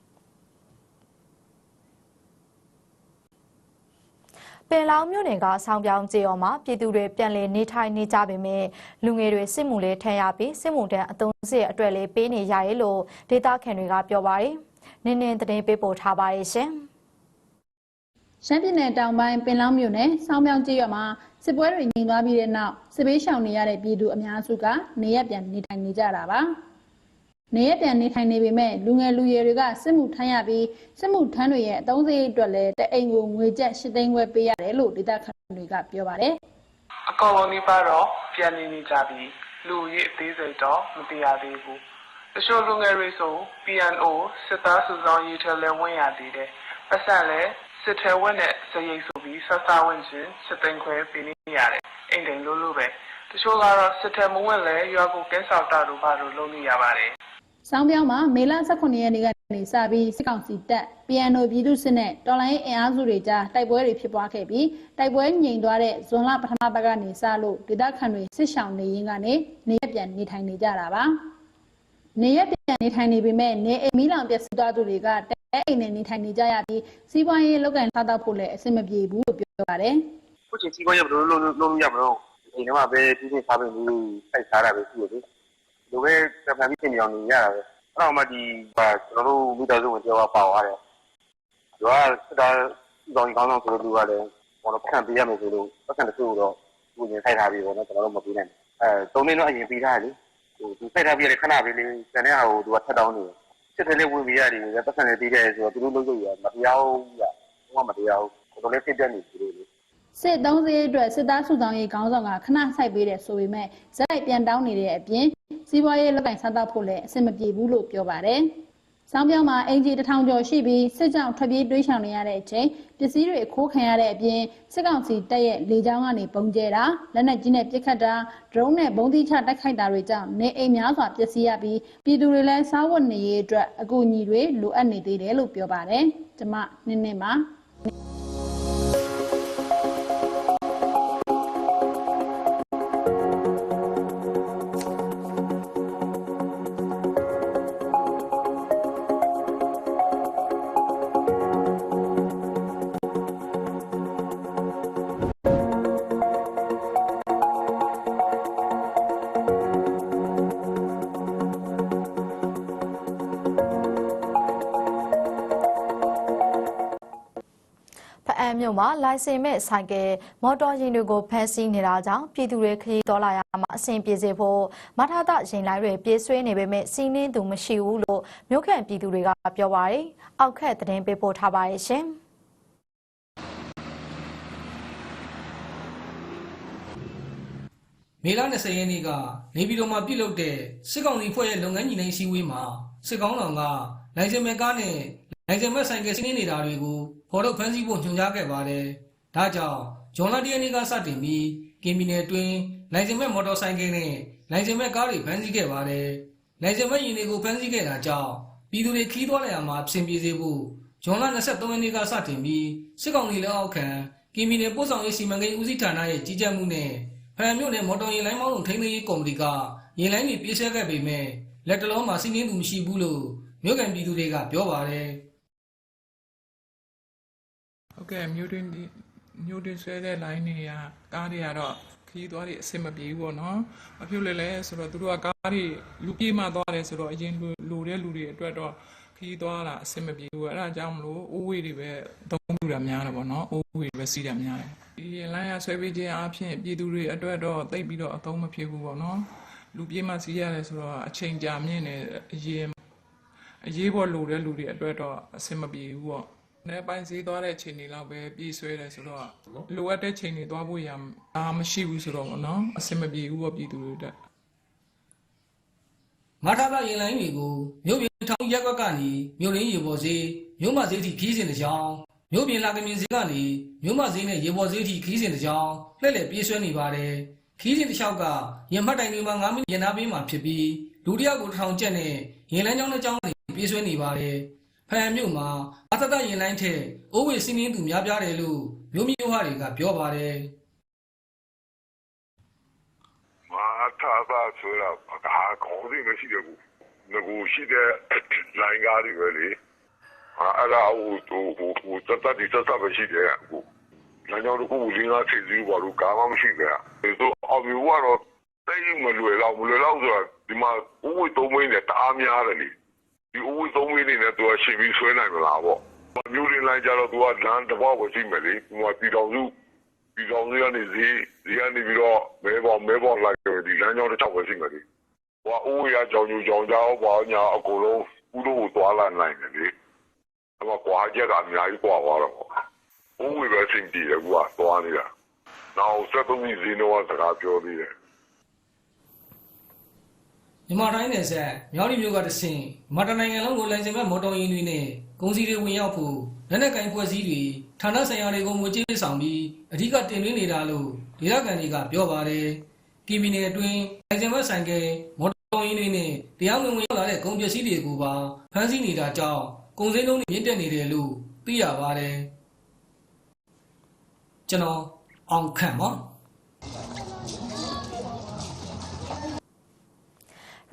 ပင်လောင်မြို့နယ်ကဆောင်းပြောင်းကျေးရွာမှာပြည်သူတွေပြန်လည်နေထိုင်နေကြပေမဲ့လူငယ်တွေစစ်မှုလေးထမ်းရပြီးစစ်မှုတန်းအသုံးစရိတ်အတွက်လေးပေးနေရရဲ့လို့ဒေသခံတွေကပြောပါတယ်။နင်းနင်းသတင်းပေးပို့ထားပါရဲ့ရှင်။ရှမ်းပြည်နယ်တောင်ပိုင်းပင်လောင်းမြို့နယ်စောင်းမြောင်းကျေးရွာမှာစစ်ပွဲတွေငြိမ်သွားပြီးတဲ့နောက်စစ်ဘေးရှောင်နေရတဲ့ပြည်သူအများစုကနေရက်ပြန်နေထိုင်နေကြတာပါ နေရက်ပြန်နေထိုင်နေပေမဲ့လူငယ်လူရွယ်တွေကစစ်မှုထမ်းရပြီးစစ်မှုထမ်းတွေရဲ့အသုံးစရိတ်အတွက်လည်းတအိမ်ကိုငွေကျပ်၈သိန်းခွဲပေးရတယ်လို့ဒေသခံတွေကပြောပါတယ်အကောင်လုံးဒီပါတော့ပြန်နေနေကြပြီလူကြီးအသေးစိတ်တော့မသိရသေးဘူးတချို့လူငယ်တွေဆို PNO စစ်သားစုဆောင်ရေးထဲလဲဝင်ရသေးတယ်ပတ်စံလဲစစ်ထဲဝင်တဲ့စရိတ်ဆိုပြီးဆက်စားဝင်ချင်းစစ်သိန်းခွဲပေးနေရတယ်အိမ်တိန်လို့လို့ပဲတချို့ကတော့စစ်ထဲမဝင်လဲရွာကိုကဲဆောက်တာတို့ဘာလို့လုပ်နေရပါတယ်။ စောင်းပြောင်းမှာမေလ18ရက်နေ့ကနေစပြီးစစ်ကောင်စီတပ် PNO ပြည်သူစစ်နဲ့တော်လိုင်းအင်အားစုတွေကြားတိုက်ပွဲတွေဖြစ်ပွားခဲ့ပြီးတိုက်ပွဲငြိမ်သွားတဲ့ဇွန်လပထမပတ်ကနေစလို့ဒေသခံတွေစစ်ရှောင်နေရင်းကနေနေရက်ပြန်နေထိုင်နေကြတာပါ။နေရက်ပြန်နေထိုင်နေပေမဲ့နေအိမ်မီလောင်ပျက်စီးသွားသူတွေကတဲအိမ်နဲ့နေထိုင်နေကြရပြီးစီးပွားရေးလုပ်ကင်စားတော့ဖို့လည်းအဆင်မပြေဘူးလို့ပြောပါတယ်။ခုချိန်ကြီးကောရဘလို့လုံးလုံးလုံးရမလို့အိမ်ထဲမှာပဲပြီးနေစားပြီးစိုက်စားတာပဲရှိတယ် လေလိုပဲတဖန်ပြီးပြင်နေအောင်နေရတာပဲအဲ့တော့မှဒီဟာကျွန်တော်တို့မိသားစုဝင်တယောက်ကပါသွားတယ်သူကစစ်သားကောင်းကောင်းဆောင်ဆိုလို့သူကလည်းဘောတော့ခံပေးရမယ်ဆိုလို့ပတ်ခံတချို့တော့သူရင်ဆိုင်ထားပြီးတော့ကျွန်တော်တို့မပေးနိုင်အဲသုံးနေတော့အရင်ပေးထားတယ်လေဟိုသူစိုက်ထားပြီးရခဏပေးလေးတန်တဲ့ဟာကိုသူကထပ်တောင်းနေတယ်စစ်တယ်လေးဝင်ပြီးရတယ်ပတ်ခံလေးပေးတယ်ဆိုတော့သူတို့လုပ်လို့ရမတရားဘူးကဘာမှမတရားဘူးတော်တော်လေးဖြစ်ပြနေသူတို့လေ စစ်သုံးစည်းအတွက်စစ်သားစုဆောင်ရေးခေါင်းဆောင်ကခဏဆိုင်ပေးတယ်ဆိုပေမဲ့ဇက်လိုက်ပြန်တောင်းနေတဲ့အပြင်စီးပွားရေးလက်ကင်စားတော့ဖို့လည်းအဆင်မပြေဘူးလို့ပြောပါတယ်။စောင်းပြောင်းမှာအင်ဂျီတစ်ထောင်ကျော်ရှိပြီးစစ်ကြောင်ထွက်ပြေးတွေးရှောင်နေရတဲ့အချိန်ပစ္စည်းတွေအခိုးခံရတဲ့အပြင်စစ်ကောင်စီတပ်ရဲ့လေကြောင်းကနေပုံကျဲတာလက်နက်ကြီးနဲ့ပစ်ခတ်တာဒရုန်းနဲ့ဘုံသီးချတိုက်ခိုက်တာတွေကြောင့်နေအိမ်များစွာပျက်စီးရပြီးပြည်သူတွေလည်းစားဝတ်နေရေးအတွက်အကူအညီတွေလိုအပ်နေသေးတယ်လို့ပြောပါတယ်။ကျွန်မနင်းနေပါ မြို့မှာလိုင်စင်မဲ့ဆိုင်ကယ်မော်တော်ယာဉ်တွေကိုဖမ်းဆီးနေတာကြောင့်ပြည်သူတွေခရီးတော်လာရမှာအဆင်ပြေစေဖို့မထာတရင်လိုင်းတွေပြေးဆွဲနေပေမဲ့စီးနှင်းသူမရှိဘူးလို့မြို့ခံပြည်သူတွေကပြောပါရယ်အောက်ခက်သတင်းပေးပို့ထားပါရဲ့ရှင်မေလ20ရက်နေ့ကနေပြည်တော်မှာပြုလုပ်တဲ့စစ်ကောင်စီဖွဲ့ရဲ့လုပ်ငန်းညီနိုင်စည်းဝေးမှာစစ်ကောင်တော်ကလိုင်စင်မဲ့ကားနဲ့လိုင်စင်မဲ့ဆိုင်ကယ်စီးနင်းနေတာတွေကို ဖော်ထုတ်ဖမ်းဆီးဖို့ညွှန်ကြားခဲ့ပါတယ်။ဒါကြောင့်ဂျွန်လာတရနေ့ကစတင်ပြီးကင်မီနယ်တွင်လိုင်စင်မဲ့မော်တော်ဆိုင်ကယ်နဲ့လိုင်စင်မဲ့ကားတွေဖမ်းဆီးခဲ့ပါတယ်။လိုင်စင်မဲ့ယာဉ်တွေကိုဖမ်းဆီးခဲ့တာကြောင့်ပြည်သူတွေခီးသွားလာရမှာအဆင်ပြေစေဖို့ဂျွန်လာ23ရက်နေ့ကစတင်ပြီးစစ်ကောင်စီလက်အောက်ခံကင်မီနယ်ပို့ဆောင်ရေးစီမံကိန်းဦးစီးဌာနရဲ့ကြီးကြပ်မှုနဲ့ဖရန်မြို့နယ်မော်တော်ယာဉ်လိုင်းမောင်းလုံးထိန်းသိမ်းရေးကော်မတီကယာဉ်လိုင်းတွေပြေးဆွဲခဲ့ပေမဲ့လက်တလုံးမှာစီးနှင်းသူမရှိဘူးလို့မြို့ကန်ပြည်သူတွေကပြောပါတယ် ဟုတ်ကဲ့မြို့တွင်းဒီမျိုးတင်ဆွဲတဲ့ line တွေကကားတွေကတော့ခရီးသွားတွေအဆင်မပြေဘူးပေါ့နော်။အဖြစ်လေလဲဆိုတော့သူတို့ကကားတွေလူပြေးမှသွားတယ်ဆိုတော့အရင်လူလူတဲ့လူတွေအတွက်တော့ခရီးသွားတာအဆင်မပြေဘူး။အဲ့ဒါကြောင့်မလို့အိုးဝေးတွေပဲအသုံးပြုတာများတယ်ပေါ့နော်။အိုးဝေးတွေပဲစီးတာများတယ်။ဒီလိုင်းရဆွဲပေးခြင်းအပြင်ပြည်သူတွေအတွက်တော့တိတ်ပြီးတော့အသုံးမဖြစ်ဘူးပေါ့နော်။လူပြေးမှစီးရတယ်ဆိုတော့အချိန်ကြာမြင့်နေအရင်အရေးပေါ်လိုတဲ့လူတွေအတွက်တော့အဆင်မပြေဘူးပေါ့။ နေပိုင်းစည်းသွားတဲ့ချိန်တွေလောက်ပဲပြေးဆွဲတယ်ဆိုတော့လိုအပ်တဲ့ချိန်တွေသွားဖို့ရအာမရှိဘူးဆိုတော့ဗောနော်အဆင်မပြေဘူးပေါ့ပြည်သူတွေအတွက်မထာကရင်လိုင်းတွေကိုမြို့ပြင်ထောင်ရက်ကွက်ကနေမြို့ရင်းရေပေါ်ဈေးမြို့မဈေးထိခီးစဉ်တစ်ကြောင်းမြို့ပြင်လာကမြင်ဈေးကနေမြို့မဈေးနဲ့ရေပေါ်ဈေးထိခီးစဉ်တစ်ကြောင်းလှည့်လည်ပြေးဆွဲနေပါတယ်ခီးစဉ်တစ်လျှောက်ကရင်မှတ်တိုင်တွေမှာ9မိနစ်ရင်နာပေးမှာဖြစ်ပြီးလူတစ်ယောက်ကိုတစ်ထောင်ကျပ်နဲ့ရင်လိုင်းကြောင်းတစ်ကြောင်းနဲ့ပြေးဆွဲနေပါတယ် ဖရန်မြို့မှာအသတရင်လိုင်းထက်အိုးဝေစင်းင်းသူများပြားတယ်လို့မြို့မျိုးဟာတွေကပြောပါတယ်မာသာသာဆိုတာဘာကောင်းသေးမရှိတဲ့ဘူးငကိုရှိတဲ့လိုင်းကားတွေပဲလေအဲ့ဒါဟိုဟိုဟိုဟိုတတ်တတ်ဒီတတ်တတ်ပဲရှိတယ်ဟိုလမ်းကြောင်းတစ်ခုလင်းကားစီစီဘာလို့ကားမှမရှိကြဘူးဆိုအမေကတော့တိတ်မလွယ်တော့မလွယ်တော့ဆိုတာဒီမှာဥဝိသုံးမင်းနဲ့တအားများတယ်လေဒီဥဝိသုံး မင်းနဲ့သူကရှင်ပြီးဆွဲနိုင်မလားပေါ့မျိုးရင်းလိုင်းကြတော့သူကလမ်းတစ်ပေါက်ကိုကြည့်မယ်လေဒီမှာပြည်တော်စုဒီကောင်တွေကနေဈေးဈေးကနေပြီးတော့မဲပေါ်မဲပေါ်လိုက်တယ်ဒီလမ်းကြောင်းတစ်ချောက်ပဲရှိမယ်လေဟိုအိုးရကြောင်ညူကြောင်ကြောင်ဘာညာအကုန်လုံးဥလို့ကိုသွားလာနိုင်တယ်လေအမကွာချက်ကအများကြီးကွာသွားတော့အိုးဝေပဲစင်တီတယ်ကွာသွားနေတာနောက်ဆက်သုံးပြီးဈေးတော့စကားပြောသေးတယ် မြန်မာတိုင်းနယ်ဆက်မြောက်ရီမြို့ကတဆင့်မတနိုင်ငံလုံးကိုလိုင်စင်မဲ့မော်တော်ယာဉ်တွေနဲ့ကုန်စည်တွေဝင်ရောက်ဖို့လက်နက်ကင်ဖွဲ့စည်းတွေဌာနဆိုင်ရာတွေကိုငွေကြေးဆောင်ပြီးအဓိကတင်သွင်းနေတာလို့ဒေသခံတွေကပြောပါတယ်။ကီမီနယ်အတွင်းလိုင်စင်မဲ့ဆိုင်ကမော်တော်ယာဉ်တွေနဲ့တရားဝင်ဝင်ရောက်လာတဲ့ကုန်ပစ္စည်းတွေကိုပါဖမ်းဆီးနေတာကြောင့်ကုန်စည်နှုန်းတွေမြင့်တက်နေတယ်လို့သိရပါတယ်။ကျွန်တော်အောင်ခန့်ပါ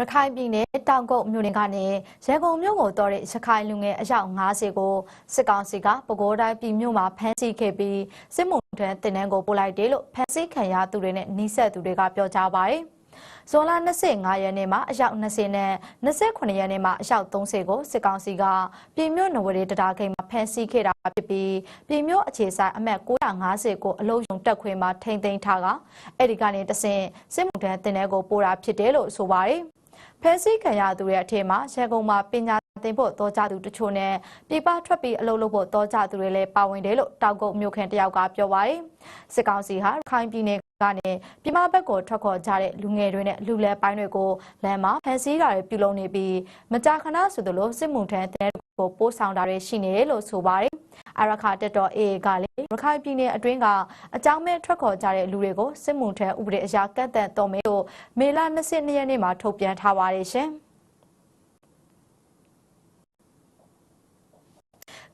ရခိုင်ပြည်နယ်တောင်ကုတ်မြို့နယ်ကနေရန်ကုန်မြို့ကိုတော်တဲ့ရခိုင်လူငယ်အယောက်90ကိုစစ်ကောင်စီကပဲခူးတိုင်းပြည်မြို့မှာဖမ်းဆီးခဲ့ပြီးစစ်မှုထမ်းတင်နန်းကိုပို့လိုက်တယ်လို့ဖမ်းဆီးခံရသူတွေနဲ့နှိဆက်သူတွေကပြောကြားပါတယ်။ဇွန်လ25ရက်နေ့မှာအယောက်20နဲ့29ရက်နေ့မှာအယောက်30ကိုစစ်ကောင်စီကပြည်မြို့နဝရီတရားခိန်မှာဖမ်းဆီးခဲ့တာဖြစ်ပြီးပြည်မြို့အခြေဆိုင်အမှတ်950ကိုအလုံးယုံတက်ခွေမှာထိမ့်သိမ်းထားကအဲ့ဒီကနေတဆင့်စစ်မှုထမ်းတင်နန်းကိုပို့တာဖြစ်တယ်လို့ဆိုပါတယ်။ ဖဲဆီးခံရသူတွေအထက်မှာရန်ကုန်မှာပညာသင်ဖို့တောကြသူတချို့နဲ့ပြည်ပထွက်ပြီးအလုပ်လုပ်ဖို့တောကြသူတွေလည်းပါဝင်တယ်လို့တောက်ကုတ်မြို့ခင်တယောက်ကပြောပါတယ်။စစ်ကောင်စီဟာခိုင်ပြည်နယ်ကနေပြည်မဘက်ကိုထွက်ခေါ်ကြတဲ့လူငယ်တွေနဲ့လူလဲပိုင်းတွေကိုလမ်းမှာဖမ်းဆီးတာတွေပြုလုပ်နေပြီးမကြာခဏဆိုသလိုစစ်မှုထမ်းတဲ့ကိုပို့ဆောင်တာတွေရှိနေတယ်လို့ဆိုပါတယ်။ အရခတက်တော် AA ကလည်းရခိုင်ပြည်နယ်အတွင်းကအကြောင်းမဲ့ထွက်ခေါ်ကြတဲ့လူတွေကိုစစ်မှုထမ်းဥပဒေအရာကန့်သတ်တော်မယ်လို့မေလ22ရက်နေ့မှာထုတ်ပြန်ထားပါတယ်ရှင်။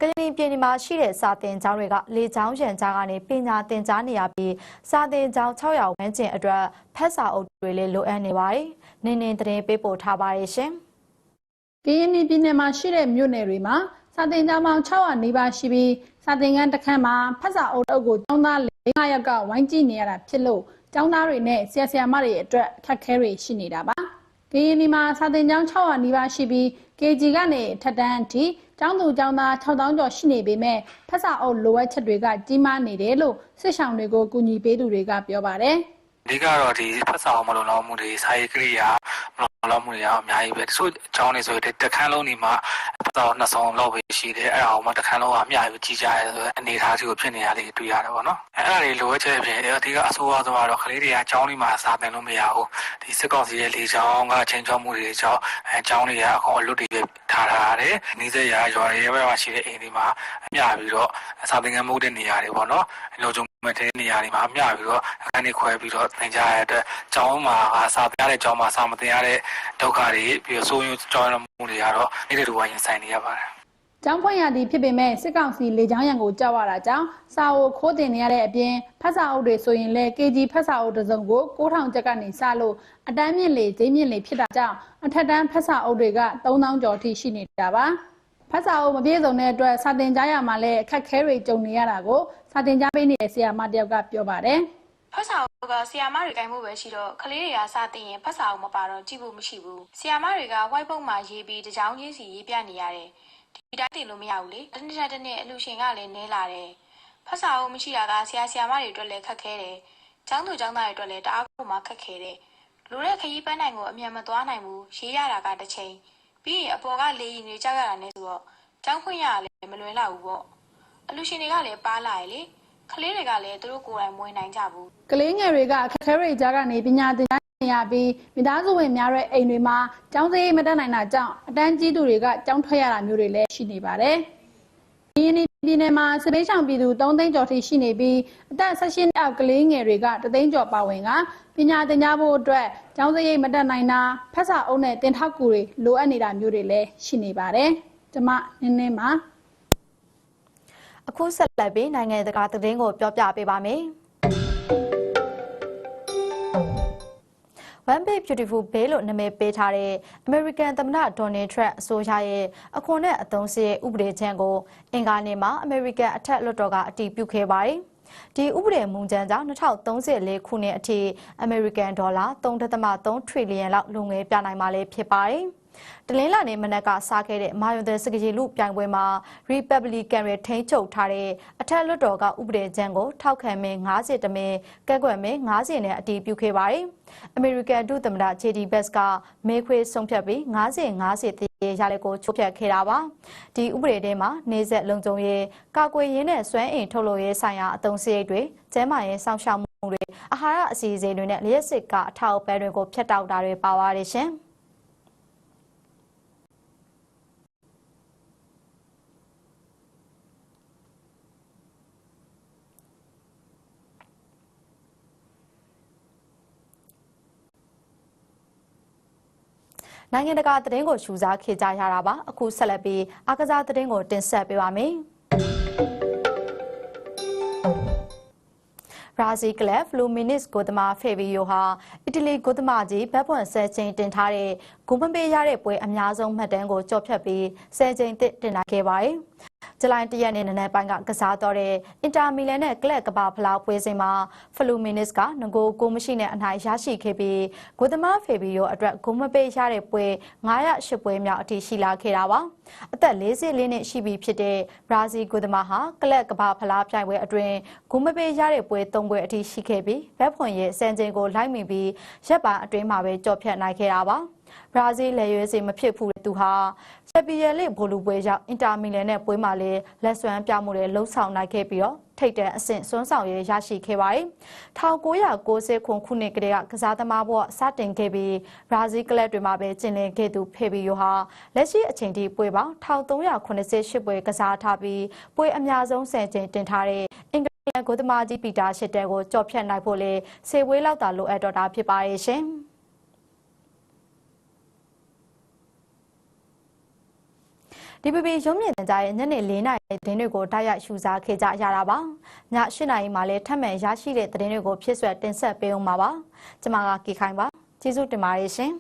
ကရင်ပြည်နယ်မှာရှိတဲ့စာသင်ကျောင်းတွေကလေကျောင်းရန်ကြားကနေပညာသင်ကြားနေရပြီးစာသင်ကျောင်း600ဝန်းကျင်အတွက်ဖက်စာအုပ်တွေလည်းလိုအပ်နေပါတယ်။နင်းနေသတင်းပေးပို့ထားပါတယ်ရှင်။ကရင်ပြည်နယ်မှာရှိတဲ့မြို့နယ်တွေမှာ စာသင်ကျောင်းပေါင်း600နီးပါးရှိပြီးစာသင်ခန်းတစ်ခန်းမှာဖက်စာအုပ်တုပ်ကိုကျောင်းသား5ယောက်ကဝိုင်းကြည့်နေရတာဖြစ်လို့ကျောင်းသားတွေနဲ့ဆရာဆရာမတွေအတွက်အခက်အခဲတွေရှိနေတာပါကရင်ပြည်မှာစာသင်ကျောင်း600နီးပါးရှိပြီး KG ကနေထက်တန်းအထိကျောင်းသူကျောင်းသား6000ကျော်ရှိနေပေမဲ့ဖက်စာအုပ်လိုအပ်ချက်တွေကကြီးမားနေတယ်လို့စစ်ဆောင်တွေကိုကူညီပေးသူတွေကပြောပါတယ်အဓိကတော့ဒီဖက်စာအောင်မလုံလောက်မှုတွေစာရေးကိရိယာ မလုံလောက်မှုတွေကအများကြီးပဲတချို့အကြောင်းတွေဆိုရင်တခန်းလုံးနေမှာဖက်စာအောင်နှစ်ဆောင်လောက်ပဲရှိတယ်အဲ့ဒါအောင်မှတခန်းလုံးကအများကြီးကြီးကြရဲဆိုအနေထားကြီးကိုဖြစ်နေရလေးတွေ့ရတယ်ပေါ့နော်အဲ့ဒါတွေလိုအပ်ချက်အပြင်အဓိကအဆိုးအဆုံးကတော့ကလေးတွေကအကြောင်းလေးမှာစာသင်လို့မရဘူးဒီစစ်ကောင်စီရဲ့လေချောင်းကချင်းချောင်းမှုတွေကြောင့်အကြောင်းတွေကအကုန်အလွတ်တွေထားထားရတယ်နေစရာရွာတွေရဲ့ဘက်မှာရှိတဲ့အိမ်တွေမှာအများပြီးတော့စာသင်ခန်းမှုတဲ့နေရာတွေပေါ့နော်လုံခြုံ မတဲ့နေရာတွေမှာအများပြီးတော့အခန်းတွေခွဲပြီးတော့သင်ကြားရတဲ့ကျောင်းမှာစာသင်ရတဲ့ကျောင်းမှာစာမသင်ရတဲ့ဒုက္ခတွေပြီးတော့ဆိုးရုံကြောင်းရမှုတွေကတော့နေ့တူဝိုင်းရင်ဆိုင်နေရပါတယ်ကျောင်းဖွင့်ရသည်ဖြစ်ပေမဲ့စစ်ကောင်စီလေကြောင်းရံကိုကြောက်ရတာကြောင့်စာအုပ်ခိုးတင်နေရတဲ့အပြင်ဖက်စာအုပ်တွေဆိုရင်လည်း KG ဖက်စာအုပ်တစ်စုံကို9000ကျပ်ကနေစလို့အတန်းမြင့်လေဈေးမြင့်လေဖြစ်တာကြောင့်အထက်တန်းဖက်စာအုပ်တွေက3000ကျော်ထိရှိနေတာပါဖတ်စာအုပ်မပြည့်စုံတဲ့အတွက်စာတင်ကြားရမှာလည်းအခက်ခဲတွေကြုံနေရတာကို စာတင်ကြားပေးနေတဲ့ဆရာမတယောက်ကပြောပါတယ်ဖတ်စာအုပ်ကဆီယာမတွေကင်မှုပဲရှိတော့ကလေးတွေကစတင်ရင်ဖတ်စာအုပ်မပါတော့ကြည့်ဖို့မရှိဘူးဆီယာမတွေက white book မှာရေးပြီးတကြောင်ချင်းစီရေးပြနေရတယ်ဒီတိုင်းတင်လို့မရဘူးလေတစ်နေ့တစ်နေ့အလူရှင်ကလည်းနဲလာတယ်ဖတ်စာအုပ်မရှိတာကဆရာဆရာမတွေအတွက်လည်းခက်ခဲတယ်ကျောင်းသူကျောင်းသားတွေအတွက်လည်းတအားကိုမှခက်ခဲတယ်လူတဲ့ခရီးပန်းနိုင်ကိုအမြန်မသွားနိုင်ဘူးရေးရတာကတစ်ချိန်ပြီးရင်အပေါ်ကလေရင်တွေကြောက်ရတာနဲ့ဆိုတော့ကျောင်းခွင့်ရတာလည်းမလွယ်လောက်ဘူးပေါ့ အလူရှင်တွေကလည်းပါလာရလေကလေးတွေကလည်းသူတို့ကိုယ်တိုင်မွေးနိုင်ကြဘူးကလေးငယ်တွေကအခက်ခဲတွေကြားကနေပညာသင်ကြားနေရပြီးမိသားစုဝင်များတဲ့အိမ်တွေမှာကျောင်းစရိတ်မတက်နိုင်တာကြောင့်အတန်းကြီးသူတွေကကျောင်းထွက်ရတာမျိုးတွေလည်းရှိနေပါတယ်။ဒီနေ့ပြည်နယ်မှာစပေးချောင်ပြည်သူ3သိန်းကျော်ထိရှိနေပြီးအသက်16နှစ်အောက်ကလေးငယ်တွေက3သိန်းကျော်ပါဝင်ကပညာသင်ကြားဖို့အတွက်ကျောင်းစရိတ်မတက်နိုင်တာဖက်စာအုပ်နဲ့တင်ထောက်ကူတွေလိုအပ်နေတာမျိုးတွေလည်းရှိနေပါတယ်။ကျမနင်းနင်းပါ အခုဆက်လက်ပြီးနိုင်ငံတကာသတင်းကိုပြောပြပေးပါမယ်။ One Big Beautiful Bill လို့နာမည်ပေးထားတဲ့ American သမ္မတ Donald Trump အစိုးရရဲ့အခွန်နဲ့အသုံးစရိတ်ဥပဒေချမ်းကိုအင်္ဂါနေ့မှာ American အထက်လွှတ်တော်ကအတည်ပြုခဲ့ပါတယ်။ဒီဥပဒေမူကြမ်းကြောင့်2034ခုနှစ်အထိ American ဒေါ်လာ3.3 trillion လောက်လုံငယ်ပြနိုင်မှာလည်းဖြစ်ပါတယ်။ တလင်းလာနေမနက်ကစားခဲ့တဲ့မာယွန်တဲ့စကကြီးလူပြိုင်ပွဲမှာ Republican တွေထိန်းချုပ်ထားတဲ့အထက်လွှတ်တော်ကဥပဒေကြမ်းကိုထောက်ခံမင်း90တမင်ကဲကွယ်မင်း90နဲ့အတည်ပြုခဲ့ပါတယ်။ American ဒုသမ္မတ JD Vance ကမေခွေဆုံးဖြတ်ပြီး90 90တရေရလက်ကိုချိုးဖျက်ခဲ့တာပါ။ဒီဥပဒေထဲမှာနေဆက်လုံခြုံရေးကာကွယ်ရေးနဲ့စွမ်းအင်ထုတ်လုပ်ရေးဆိုင်ရာအသုံးစရိတ်တွေကျန်းမာရေးစောင့်ရှောက်မှုတွေအာဟာရအစီအစဉ်တွေနဲ့လျှက်စစ်ကအထောက်အပံ့တွေကိုဖျက်တောက်တာတွေပါပါတယ်ရှင်။ နိုင်ငံတကာသတင်းကိုရှုစားခေကြရတာပါအခုဆက်လက်ပြီးအာကစားသတင်းကိုတင်ဆက်ပေးပါမယ်ဘရာဇီးကလပ်ဖလူမီနစ်ကိုသမားဖေဗီယိုဟာအီတလီကိုသမားကြီးဘက်ပွန်ဆယ်ချိန်တင်ထားတဲ့ဂုံမပေးရတဲ့ပွဲအများဆုံးမှတ်တမ်းကိုကျော်ဖြတ်ပြီးဆယ်ချိန်တင်လာခဲ့ပါတယ်။ဇူလိုင်၁ရက်နေ့နနက်ပိုင်းကကစားတော့တဲ့အင်တာမီလန်နဲ့ကလပ်ကဘာဖလားပွဲစဉ်မှာဖလူမီနစ်ကငကိုကိုမရှိနဲ့အနိုင်ရရှိခဲ့ပြီးဂိုသမားဖေဘီယိုအတွက်ဂုံမပေးရတဲ့ပွဲ908ပွဲမြောက်အထိရှိလာခဲ့တာပါအသက်44နှစ်ရှိပြီဖြစ်တဲ့ဘရာဇီးဂိုသမားဟာကလပ်ကဘာဖလားပြိုင်ပွဲအတွင်းဂုံမပေးရတဲ့ပွဲ3ပွဲအထိရှိခဲ့ပြီးဘက်ဖွန်ရဲ့စံချိန်ကိုလိုက်မိပြီးရက်ပိုင်းအတွင်းမှာပဲကြော်ဖြတ်နိုင်ခဲ့တာပါ ဘရာဇီးလက်ရွေးစီမဖြစ်ဘူးသူဟာချက်ပီယယ်လိဘိုလူပွဲရောက်အင်တာမီလန်နဲ့ပွဲမှာလည်းလက်စွမ်းပြမှုတွေလှုပ်ဆောင်နိုင်ခဲ့ပြီးတော့ထိတ်တဲ့အဆင့်စွန်းဆောင်ရေးရရှိခဲ့ပါတယ်။1990ခုခုနှစ်ကတည်းကကစားသမားဘဝစတင်ခဲ့ပြီးဘရာဇီးကလပ်တွေမှာပဲကျင်းလည်ခဲ့သူဖေဘီယိုဟာလက်ရှိအချိန်ထိပွဲပေါင်း1388ပွဲကစားထားပြီးပွဲအများဆုံးဆယ်ချိန်တင်ထားတဲ့အင်္ဂလန်ကိုသမားကြီးပီတာရှစ်တဲကိုကြော်ဖြတ်နိုင်ဖို့လေစေပွဲလောက်သာလိုအပ်တော့တာဖြစ်ပါရဲ့ရှင်။ ဒီပပရုံးမြင့်တန်ကြားရဲ့ညနေ၄နာရီသတင်းတွေကိုတိုက်ရိုက်ရှုစားခဲ့ကြရတာပါည၈နာရီမှာလည်းထပ်မံရရှိတဲ့သတင်းတွေကိုဖြစ်ဆွဲတင်ဆက်ပေးအောင်ပါပါကျွန်မကကေခိုင်ပါကျေးဇူးတင်ပါတယ်ရှင်